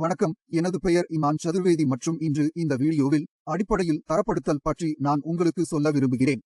வணக்கம். எனது பெயர் இமான் சதுர்வேதி மற்றும் இன்று இந்த வீடியோவில் அடிப்படையில் தரப்படுத்தல் பற்றி நான் உங்களுக்கு சொல்ல விரும்புகிறேன்.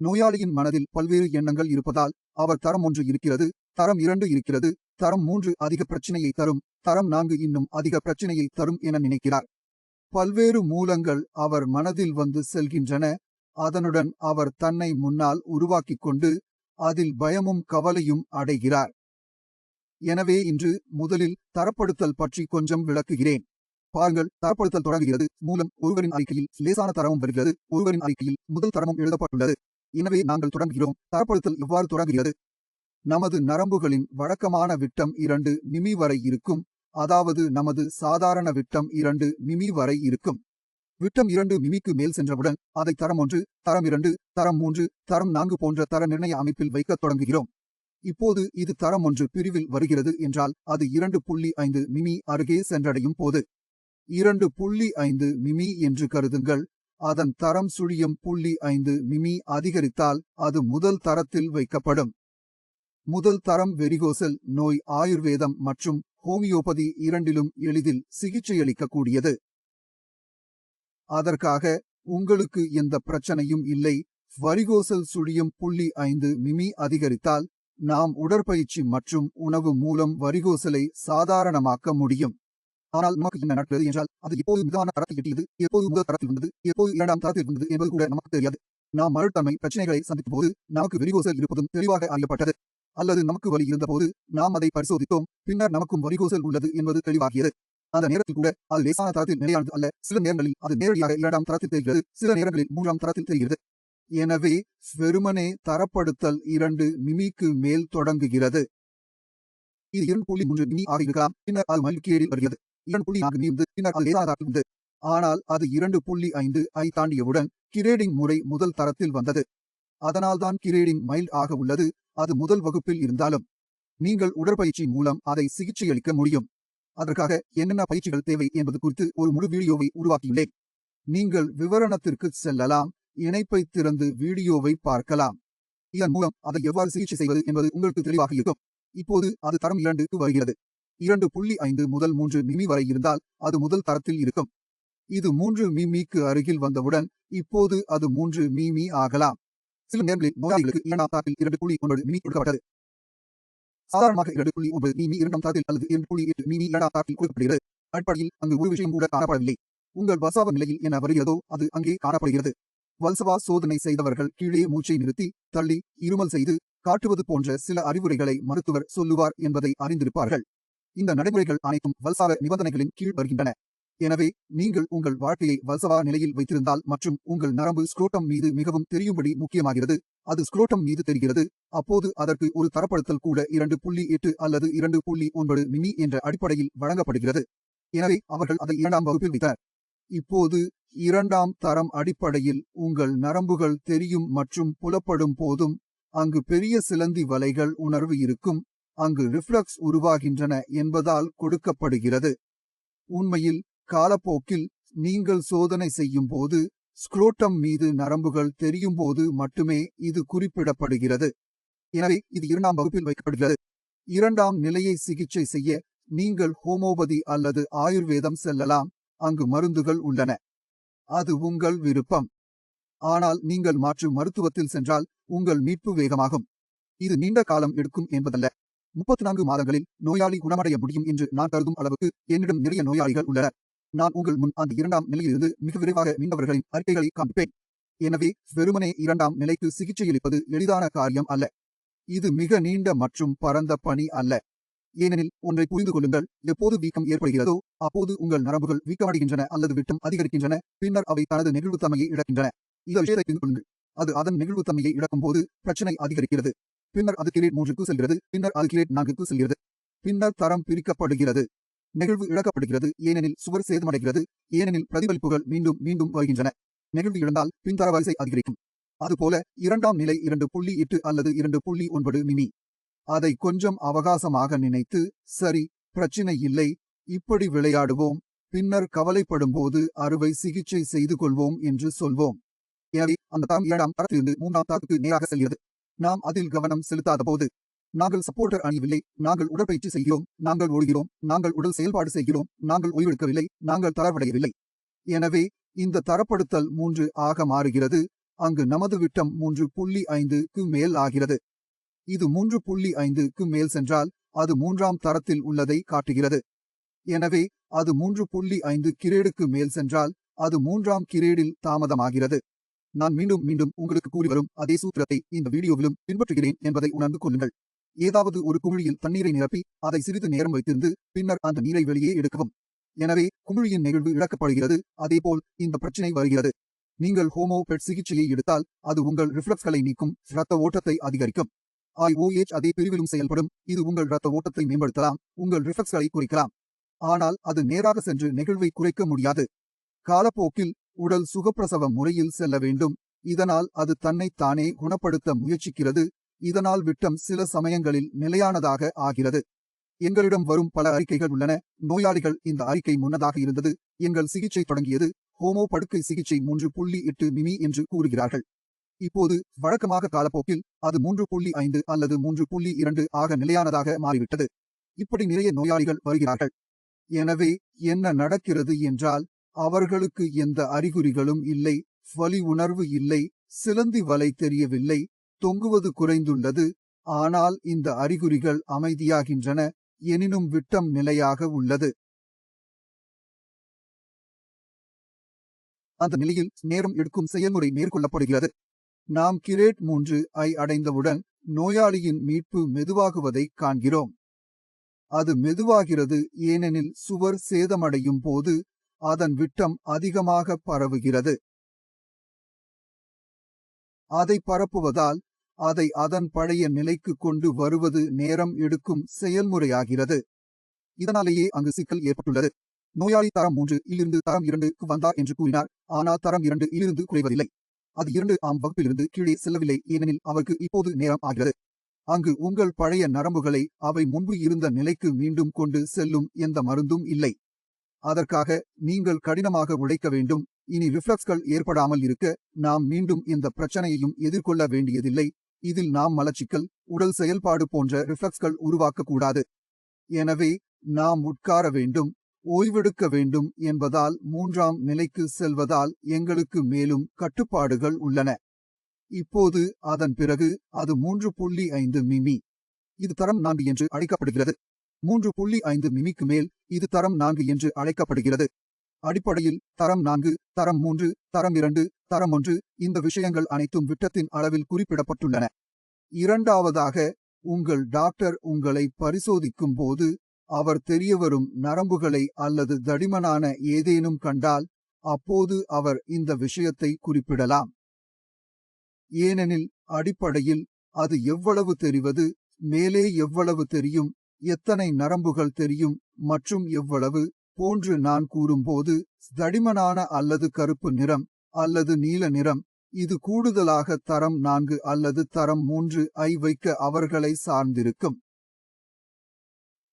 நோயாளியின் மனதில் பல்வேறு எண்ணங்கள் இருப்பதால் அவர் தரம் ஒன்று இருக்கிறது தரம் இரண்டு இருக்கிறது தரம் மூன்று அதிக பிரச்சனையை தரும் தரம் நான்கு இன்னும் அதிக பிரச்சனையை தரும் என நினைக்கிறார். பல்வேறு மூலங்கள் அவர் மனதில் வந்து செல்கின்றன அதனுடன் அவர் தன்னை முன்னால் உருவாக்கிக் கொண்டு அதில் பயமும் கவலையும் அடைகிறார். எனவே இன்று முதலில் தரப்படுத்தல் பற்றி கொஞ்சம் விளக்குகிறேன். பாருங்கள் தரப்படுத்தல் தொடங்குகிறது. மூலம் ஒருவரின் அறிக்கையில் லேசான தரமும் வருகிறது. ஒருவரின் அறிக்கையில் முதல் தரமும் எழுதப்பட்டுள்ளது. எனவே நாங்கள் தொடங்குகிறோம். தரப்படுத்தல் எவ்வாறு தொடங்குகிறது? நமது நரம்புகளின் வழக்கமான விட்டம் இரண்டு மிமி வரை இருக்கும். அதாவது நமது சாதாரண விட்டம் இரண்டு மிமி வரை இருக்கும். விட்டம் இரண்டு மிமிக்கு மேல் சென்றவுடன் அதை தரம் ஒன்று தரம் இரண்டு தரம் மூன்று தரம் நான்கு போன்ற தர நிர்ணய அமைப்பில் வைக்கத் தொடங்குகிறோம். இப்போது இது தரம் ஒன்று பிரிவில் வருகிறது என்றால் அது இரண்டு புள்ளி ஐந்து மிமி அருகே சென்றடையும் போது. இரண்டு புள்ளி ஐந்து மிமி என்று கருதுங்கள். அதன் தரம் சுழியம் புள்ளி ஐந்து மிமி அதிகரித்தால் அது முதல் தரத்தில் வைக்கப்படும். முதல் தரம் வெரிகோசல் நோய் ஆயுர்வேதம் மற்றும் ஹோமியோபதி இரண்டிலும் எளிதில் சிகிச்சையளிக்கக்கூடியது அதற்காக உங்களுக்கு எந்த பிரச்சனையும் இல்லை. வரிகோசல் சுழியம் புள்ளி ஐந்து மிமி அதிகரித்தால் நாம் உடற்பயிற்சி மற்றும் உணவு மூலம் வரிகோசலை சாதாரணமாக்க முடியும். ஆனால் நமக்கு என்ன நடக்கிறது என்றால் அது எப்போது மிதமான தரத்தை எட்டியது எப்போது முதல் தரத்தில் இருந்தது எப்போது இரண்டாம் தரத்தில் இருந்தது என்பது கூட நமக்கு தெரியாது. நாம் மறுத்தமை பிரச்சனைகளை சந்தித்த போது நமக்கு வெரிகோசல் இருப்பதும் தெளிவாக அறியப்பட்டது. அல்லது நமக்கு வலி இருந்தபோது நாம் அதை பரிசோதித்தோம் பின்னர் நமக்கும் வரிகோசல் உள்ளது என்பது தெளிவாகியது. அந்த நேரத்தில் கூட அது லேசான தரத்தில் நிலையானது அல்ல. சில நேரங்களில் அது நேரடியாக இரண்டாம் தரத்தில் தெரிகிறது சில நேரங்களில் மூன்றாம் தரத்தில் தெரிகிறது. எனவே வெறுமனே தரப்படுத்தல் இரண்டு மிமிக்கு மேல் தொடங்குகிறது. இது இரண்டு புள்ளி மூன்று மிமி ஆக இருக்கலாம். பின்னர் அது மல்கேடில் வருகிறது. இரண்டு புள்ளி நான்கு மிமி பின்னர் அது லேசான தரத்தில் ஆனால் அது இரண்டு புள்ளி ஐந்து ஐ தாண்டியவுடன் கிரேடிங் முறை முதல் தரத்தில் வந்தது. அதனால்தான் கிரேடிங் மைல்ட் ஆக உள்ளது. அது முதல் வகுப்பில் இருந்தாலும் நீங்கள் உடற்பயிற்சி மூலம் அதை சிகிச்சையளிக்க முடியும். அதற்காக என்னென்ன பயிற்சிகள் தேவை என்பது குறித்து ஒரு முழு வீடியோவை உருவாக்கியுள்ளேன். நீங்கள் விவரணத்திற்கு செல்லலாம். இணைப்பை திறந்து வீடியோவை பார்க்கலாம். இதன் மூலம் அதை எவ்வாறு சிகிச்சை செய்வது என்பது உங்களுக்கு தெளிவாக இருக்கும். இப்போது அது தரம் இரண்டுக்கு வருகிறது. இரண்டு புள்ளி ஐந்து முதல் மூன்று மிமி வரை இருந்தால் அது முதல் தரத்தில் இருக்கும். இது மூன்று மிமிக்கு அருகில் வந்தவுடன் இப்போது அது மூன்று மிமி ஆகலாம். சில நேரங்களில் நோயாளிகளுக்கு இரண்டாம் தரத்தில் இரண்டு புள்ளி ஒன்பது மிமி கொடுக்கப்பட்டது. சாதாரணமாக இரண்டு புள்ளி ஒன்பது மிமி இரண்டாம் தரத்தில் அல்லது இரண்டு புள்ளி எட்டு மிமி இரண்டாம் தரத்தில் கொடுக்கப்படுகிறது. அடிப்படையில் அங்கு ஒரு விஷயம் கூட காணப்படவில்லை. உங்கள் வசாவ நிலையில் என்ன வருகிறதோ அது அங்கே காணப்படுகிறது. வல்சவா சோதனை செய்தவர்கள் கீழே மூச்சை நிறுத்தி தள்ளி இருமல் செய்து காட்டுவது போன்ற சில அறிவுரைகளை மருத்துவர் சொல்லுவார் என்பதை அறிந்திருப்பார்கள். இந்த நடைமுறைகள் அனைத்தும் வல்சார நிபந்தனைகளின் கீழ் வருகின்றன. எனவே நீங்கள் உங்கள் வாழ்க்கையை வல்சவா நிலையில் வைத்திருந்தால் மற்றும் உங்கள் நரம்பு ஸ்க்ரோட்டம் மீது மிகவும் தெரியும்படி முக்கியமாகிறது. அது ஸ்க்ரோட்டம் மீது தெரிகிறது. அப்போது அதற்கு ஒரு தரப்படுத்தல் கூட இரண்டு புள்ளி எட்டு அல்லது இரண்டு புள்ளி ஒன்பது மிமி என்ற அடிப்படையில் வழங்கப்படுகிறது. எனவே அவர்கள் அதை இரண்டாம் வகுப்பில் வைத்தனர் இப்போது இரண்டாம் தரம் அடிப்படையில் உங்கள் நரம்புகள் தெரியும் மற்றும் புலப்படும் போதும் அங்கு பெரிய சிலந்தி வலைகள் உணர்வு இருக்கும். அங்கு ரிஃப்ளக்ஸ் உருவாகின்றன என்பதால் கொடுக்கப்படுகிறது. உண்மையில் காலப்போக்கில் நீங்கள் சோதனை செய்யும் போது ஸ்க்ரோட்டம் மீது நரம்புகள் தெரியும் போது மட்டுமே இது குறிப்பிடப்படுகிறது. எனவே இது இரண்டாம் வகுப்பில் வைக்கப்படுகிறது. இரண்டாம் நிலையை சிகிச்சை செய்ய நீங்கள் ஹோமோபதி அல்லது ஆயுர்வேதம் செல்லலாம். அங்கு மருந்துகள் உள்ளன. அது உங்கள் விருப்பம். ஆனால் நீங்கள் மாற்று மருத்துவத்தில் சென்றால் உங்கள் மீட்பு வேகமாகும். இது நீண்ட காலம் எடுக்கும் என்பதல்ல. முப்பத்தி நான்கு மாதங்களில் நோயாளி குணமடைய முடியும் என்று நான் கருதும் அளவுக்கு என்னிடம் நிறைய நோயாளிகள் உள்ளனர். நான் உங்கள் முன் அந்த இரண்டாம் நிலையிலிருந்து மிக விரைவாக மீண்டவர்களின் அறிக்கைகளை காண்பிப்பேன். எனவே வெறுமனே இரண்டாம் நிலைக்கு சிகிச்சையளிப்பது எளிதான காரியம் அல்ல. இது மிக நீண்ட மற்றும் பரந்த பணி அல்ல. ஏனெனில் ஒன்றை புரிந்து கொள்ளுங்கள் எப்போது வீக்கம் ஏற்படுகிறதோ அப்போது உங்கள் நரம்புகள் வீக்கமடைகின்றன அல்லது விட்டம் அதிகரிக்கின்றன பின்னர் அவை தனது நெகிழ்வுத்தன்மையை இழக்கின்றன. இந்த விஷயத்தை புரிந்து கொள்ளுங்கள். அது அதன் நெகிழ்வுத்தன்மையை இழக்கும் போது பிரச்சனை அதிகரிக்கிறது. பின்னர் அது கிரேட் மூன்றுக்கு செல்கிறது பின்னர் அது கிரேட் நான்குக்கு செல்கிறது. பின்னர் தரம் பிரிக்கப்படுகிறது. நெகிழ்வு இழக்கப்படுகிறது ஏனெனில் சுவர் சேதமடைகிறது ஏனெனில் பிரதிபலிப்புகள் மீண்டும் மீண்டும் வருகின்றன. நெகிழ்வு இழந்தால் பின்தர வரிசை அதிகரிக்கும். அதுபோல இரண்டாம் நிலை இரண்டு புள்ளி எட்டு அல்லது இரண்டு புள்ளி ஒன்பது மிமி. அதை கொஞ்சம் அவகாசமாக நினைத்து சரி பிரச்சினை இல்லை இப்படி விளையாடுவோம். பின்னர் கவலைப்படும் போது அறுவை சிகிச்சை செய்து கொள்வோம் என்று சொல்வோம். எனவே அந்த தரம் இரண்டாம் தரத்திலிருந்து மூன்றாம் தரத்துக்கு நேராக செல்கிறது. நாம் அதில் கவனம் செலுத்தாத போது நாங்கள் சப்போர்ட்டர் அணியவில்லை. நாங்கள் உடற்பயிற்சி செய்கிறோம். நாங்கள் ஓடுகிறோம். நாங்கள் உடல் செயல்பாடு செய்கிறோம். நாங்கள் ஓய்வெடுக்கவில்லை. நாங்கள் தளர்வடையவில்லை. எனவே இந்த தரப்படுத்தல் மூன்று ஆக மாறுகிறது. அங்கு நமது விட்டம் மூன்று புள்ளி ஐந்துக்கு மேல் ஆகிறது. இது மூன்று புள்ளி ஐந்துக்கு மேல் சென்றால் அது மூன்றாம் தரத்தில் உள்ளதை காட்டுகிறது. எனவே அது மூன்று புள்ளி ஐந்து கிரேடுக்கு மேல் சென்றால் அது மூன்றாம் கிரேடில் தாமதமாகிறது. நான் மீண்டும் மீண்டும் உங்களுக்கு கூறி வரும் அதே சூத்திரத்தை இந்த வீடியோவிலும் பின்பற்றுகிறேன் என்பதை உணர்ந்து கொள்ளுங்கள். ஏதாவது ஒரு குமிழியில் தண்ணீரை நிரப்பி அதை சிறிது நேரம் வைத்திருந்து பின்னர் அந்த நீரை வெளியே எடுக்கவும். எனவே குமிழியின் நெகிழ்வு இழக்கப்படுகிறது அதேபோல் இந்த பிரச்சினை வருகிறது. நீங்கள் ஹோமோ பெட் சிகிச்சையை எடுத்தால் அது உங்கள் ரிஃப்ளக்ஸ்களை நீக்கும் இரத்த ஓட்டத்தை அதிகரிக்கும். ஐஓஎச் அதே பிரிவிலும் செயல்படும். இது உங்கள் இரத்த ஓட்டத்தை மேம்படுத்தலாம். உங்கள் ரிஃப்ளக்ஸ்களை குறைக்கலாம். ஆனால் அது நேராக சென்று நெகிழ்வை குறைக்க முடியாது. காலப்போக்கில் உடல் சுகப்பிரசவ முறையில் செல்ல வேண்டும். இதனால் அது தன்னை தானே குணப்படுத்த முயற்சிக்கிறது. இதனால் விட்டம் சில சமயங்களில் நிலையானதாக ஆகிறது. எங்களிடம் வரும் பல அறிக்கைகள் உள்ளன. நோயாளிகள் இந்த அறிக்கை முன்னதாக இருந்தது. எங்கள் சிகிச்சை தொடங்கியது. ஹோமோ படுக்கை சிகிச்சை மூன்று புள்ளி எட்டு மிமி என்று கூறுகிறார்கள். இப்போது வழக்கமாக காலப்போக்கில் அது மூன்று புள்ளி ஐந்து அல்லது மூன்று புள்ளி இரண்டு ஆக நிலையானதாக மாறிவிட்டது. இப்படி நிறைய நோயாளிகள் வருகிறார்கள். எனவே என்ன நடக்கிறது என்றால் அவர்களுக்கு எந்த அறிகுறிகளும் இல்லை வலி உணர்வு இல்லை சிலந்தி வலை தெரியவில்லை தொங்குவது குறைந்துள்ளது. ஆனால் இந்த அறிகுறிகள் அமைதியாகின்றன எனினும் விட்டம் நிலையாக உள்ளது. அந்த நிலையில் நேரம் எடுக்கும் செயல்முறை மேற்கொள்ளப்படுகிறது. நாம் கிரேட் மூன்று ஐ அடைந்தவுடன் நோயாளியின் மீட்பு மெதுவாகுவதை காண்கிறோம். அது மெதுவாகிறது ஏனெனில் சுவர் சேதமடையும் போது அதன் விட்டம் அதிகமாக பரவுகிறது. அதை பரப்புவதால் அதை அதன் பழைய நிலைக்கு கொண்டு வருவது நேரம் எடுக்கும் செயல்முறையாகிறது. இதனாலேயே அங்கு சிக்கல் ஏற்பட்டுள்ளது. நோயாளி தரம் மூன்று இலிருந்து தரம் இரண்டுக்கு வந்தார் என்று கூறினார். ஆனால் தரம் இரண்டு இலிருந்து குறைவதில்லை. அது இரண்டு ஆம் வகுப்பிலிருந்து கீழே செல்லவில்லை ஏனெனில் அவருக்கு இப்போது நேரம் ஆகிறது. அங்கு உங்கள் பழைய நரம்புகளை அவை முன்பு இருந்த நிலைக்கு மீண்டும் கொண்டு செல்லும் எந்த மருந்தும் இல்லை. அதற்காக நீங்கள் கடினமாக உழைக்க வேண்டும். இனி ரிஃப்ளக்ஸ்கள் ஏற்படாமல் இருக்க நாம் மீண்டும் இந்த பிரச்சனையையும் எதிர்கொள்ள வேண்டியதில்லை. இதில் நாம் மலச்சிக்கல் உடல் செயல்பாடு போன்ற ரிஃப்ளக்ஸ்கள் உருவாக்கக்கூடாது. எனவே நாம் உட்கார வேண்டும். ஓய்வெடுக்க வேண்டும் என்பதால் மூன்றாம் நிலைக்கு செல்வதால் எங்களுக்கு மேலும் கட்டுப்பாடுகள் உள்ளன. இப்போது அதன் பிறகு அது மூன்று புள்ளி ஐந்து மிமி. இது தரம் நான்கு என்று அழைக்கப்படுகிறது. மூன்று புள்ளி ஐந்து மிமிக்கு மேல் இது தரம் நான்கு என்று அழைக்கப்படுகிறது. அடிப்படையில் தரம் நான்கு தரம் மூன்று தரம் இரண்டு தரம் ஒன்று இந்த விஷயங்கள் அனைத்தும் விட்டத்தின் அளவில் குறிப்பிடப்பட்டுள்ளன. இரண்டாவதாக உங்கள் டாக்டர் உங்களை பரிசோதிக்கும் போது அவர் தெரியவரும் நரம்புகளை அல்லது தடிமனான ஏதேனும் கண்டால் அப்போது அவர் இந்த விஷயத்தை குறிப்பிடலாம். ஏனெனில் அடிப்படையில் அது எவ்வளவு தெரிவது மேலே எவ்வளவு தெரியும் எத்தனை நரம்புகள் தெரியும் மற்றும் எவ்வளவு போன்று நான் கூறும்போது தடிமனான அல்லது கருப்பு நிறம் அல்லது நீல நிறம் இது கூடுதலாக தரம் நான்கு அல்லது தரம் மூன்று ஐ வைக்க அவர்களை சார்ந்திருக்கும்.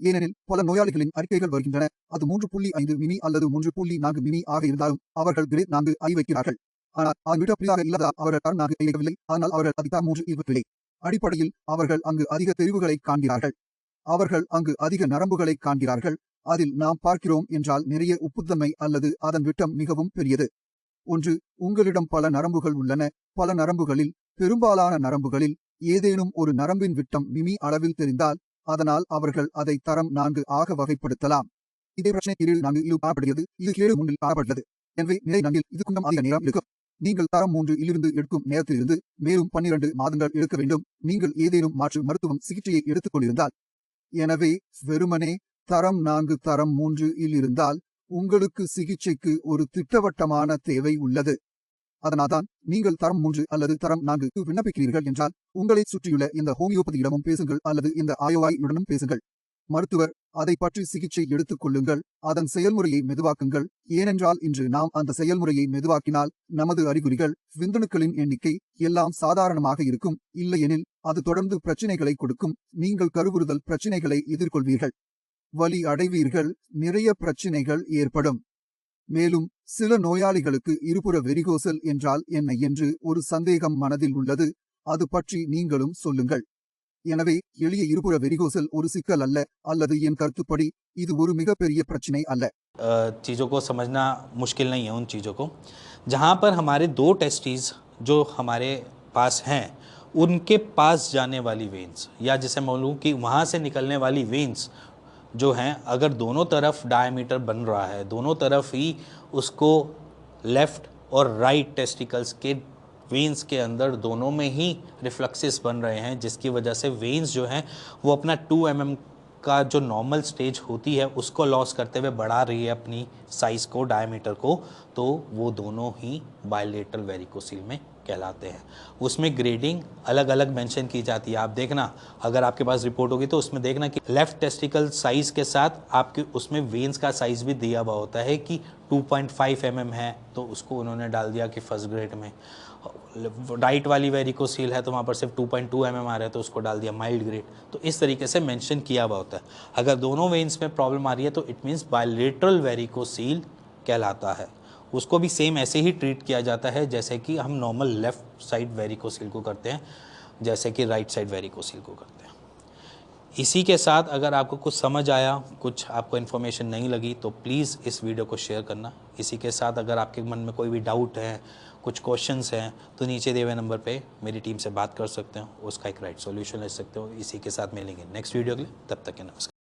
ஏனெனில் பல நோயாளிகளின் அறிக்கைகள் வருகின்றன. அது மூன்று புள்ளி ஐந்து மிமி அல்லது மூன்று புள்ளி நான்கு மிமி ஆக இருந்தாலும் அவர்கள் கிரேட் நான்கு ஐ வைக்கிறார்கள். ஆனால் அது புரியாக இல்லாதால் அவர்கள் தரம் நான்கு ஐ வைக்கவில்லை. ஆனால் அவர்கள் அது மூன்று இருக்கவில்லை அடிப்படையில் அவர்கள் அங்கு அதிக தெரிவுகளை காண்கிறார்கள். அவர்கள் அங்கு அதிக நரம்புகளை காண்கிறார்கள். அதில் நாம் பார்க்கிறோம் என்றால் நிறைய உப்புத்தன்மை அல்லது அதன் விட்டம் மிகவும் பெரியது. ஒன்று உங்களிடம் பல நரம்புகள் உள்ளன. பல நரம்புகளில் பெரும்பாலான நரம்புகளில் ஏதேனும் ஒரு நரம்பின் விட்டம் மிமி அளவில் தெரிந்தால் அதனால் அவர்கள் அதை தரம் நான்கு ஆக வகைப்படுத்தலாம். இதே பிரச்சனை கீழ் நான்கு காணப்படுகிறது. இது கீழ் மூன்றில் காணப்படுகிறது எனவே நிலை நான்கில் இது கொஞ்சம் அதிக நேரம் இருக்கும். நீங்கள் தரம் மூன்று இலிருந்து எடுக்கும் நேரத்திலிருந்து மேலும் பன்னிரண்டு மாதங்கள் எடுக்க வேண்டும். நீங்கள் ஏதேனும் மாற்று மருத்துவம் சிகிச்சையை எடுத்துக் கொண்டிருந்தால் எனவே வெறுமனே தரம் நான்கு தரம் மூன்று இல் இருந்தால் உங்களுக்கு சிகிச்சைக்கு ஒரு திட்டவட்டமான தேவை உள்ளது. அதனால்தான் நீங்கள் தரம் மூன்று அல்லது தரம் நான்கு விண்ணப்பிக்கிறீர்கள் என்றால் உங்களை சுற்றியுள்ள இந்த ஹோமியோபதியிடமும் பேசுங்கள் அல்லது இந்த ஆயோவாயுடனும் பேசுங்கள். மருத்துவர் அதை பற்றி சிகிச்சை எடுத்துக் கொள்ளுங்கள் அதன் செயல்முறையை மெதுவாக்குங்கள். ஏனென்றால் இன்று நாம் அந்த செயல்முறையை மெதுவாக்கினால் நமது அறிகுறிகள் விந்தணுக்களின் எண்ணிக்கை எல்லாம் சாதாரணமாக இருக்கும். இல்லையெனில் அது தொடர்ந்து பிரச்சினைகளை கொடுக்கும். நீங்கள் கருவுறுதல் பிரச்சினைகளை எதிர்கொள்வீர்கள். வலி அடைவீர்கள். நிறைய பிரச்சினைகள் ஏற்படும். மேலும் சில நோயாளிகளுக்கு இருபுற வெரிகோசல் என்றால் என்ன என்று ஒரு சந்தேகம் மனதில் உள்ளது அது பற்றி நீங்களும் சொல்லுங்கள் எனவே எளிய இருபுற வெரிகோசல் ஒரு சிக்கல் அல்ல அல்லது என் கருத்துப்படி இது ஒரு மிகப்பெரிய பிரச்சனை அல்ல अ, चीज़ों को समझना मुश्किल नहीं है उन चीज़ों को जहाँ पर हमारे दो टेस्टीज जो हमारे पास हैं उनके पास जाने वाली वेंस या जिसे बोलूँ कि वहाँ से निकलने वाली वेंस जो हैं, अगर दोनों तरफ़ डायमीटर बन रहा है, दोनों तरफ़ ही उसको लेफ़्ट और राइट right टेस्टिकल्स के वेंस के अंदर दोनों में ही रिफ्लक्सेस बन रहे हैं, जिसकी वजह से वेंस जो हैं, वो अपना 2 एम mm का जो नॉर्मल स्टेज होती है, उसको लॉस करते हुए बढ़ा रही है अपनी साइज़ को डायमीटर को तो वो दोनों ही बायलेटरल वेरिकोसिल में कहलाते हैं। उसमें ग्रेडिंग अलग अलग मेंशन की जाती है। आप देखना, अगर आपके पास रिपोर्ट होगी तो उसमें देखना कि लेफ़्ट टेस्टिकल साइज़ के साथ आपके उसमें वेंस का साइज़ भी दिया हुआ होता है कि 2.5 पॉइंट mm है तो उसको उन्होंने डाल दिया कि फ़र्स्ट ग्रेड में। डाइट वाली वेरिकोसील है तो वहाँ पर सिर्फ़ 2.2 पॉइंट mm आ रहा है तो उसको डाल दिया माइल्ड ग्रेड तो इस तरीके से मेंशन किया हुआ होता है। अगर दोनों वेन्स में प्रॉब्लम आ रही है तो इट मीन्स बायलेटरल वेरिकोसील कहलाता है। उसको भी सेम ऐसे ही ट्रीट किया जाता है जैसे कि हम नॉर्मल लेफ़्ट साइड वेरिकोसिल को करते हैं, जैसे कि राइट साइड वेरिकोसिल को करते हैं। इसी के साथ अगर आपको कुछ समझ आया, कुछ आपको इन्फॉर्मेशन नहीं लगी तो प्लीज़ इस वीडियो को शेयर करना। इसी के साथ अगर आपके मन में कोई भी डाउट है, कुछ क्वेश्चंस हैं तो नीचे दिए हुए नंबर पे मेरी टीम से बात कर सकते हो, उसका एक राइट सॉल्यूशन ले सकते हो। इसी के साथ मिलेंगे नेक्स्ट वीडियो के लिए, तब तक के नमस्कार।